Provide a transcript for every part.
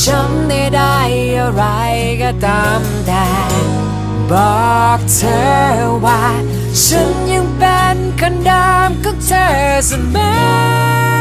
ช้ำในได้อะไรก็ตามแต่บอกเธอว่า ฉันยังเป็นคนเดิมของเธอเสมอ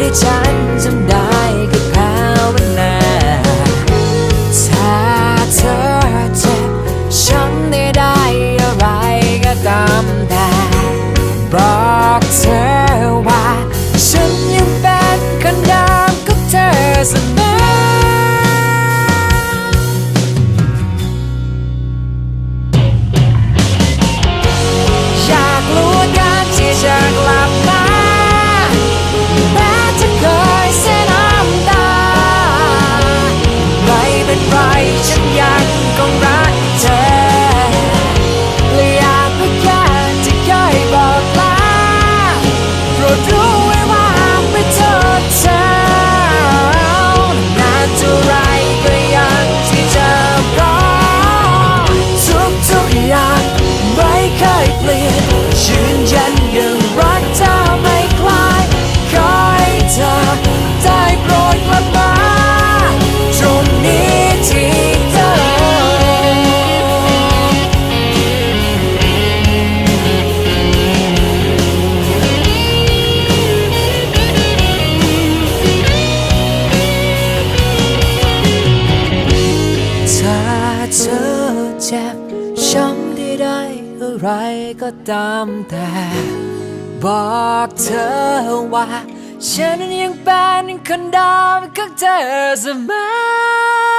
ที่ฉันจำได้คือภาวนาถ้าเธอเจ็บฉันได้ได้อะไรก็ตามแต่บอกเธอว่า ฉันยังเป็นคนเดิมของเธอเสมอ ฉันยังคง ก็ตามแต่ บอกเธอว่า ฉันยังเป็นคนเดิมของเธอเสมอ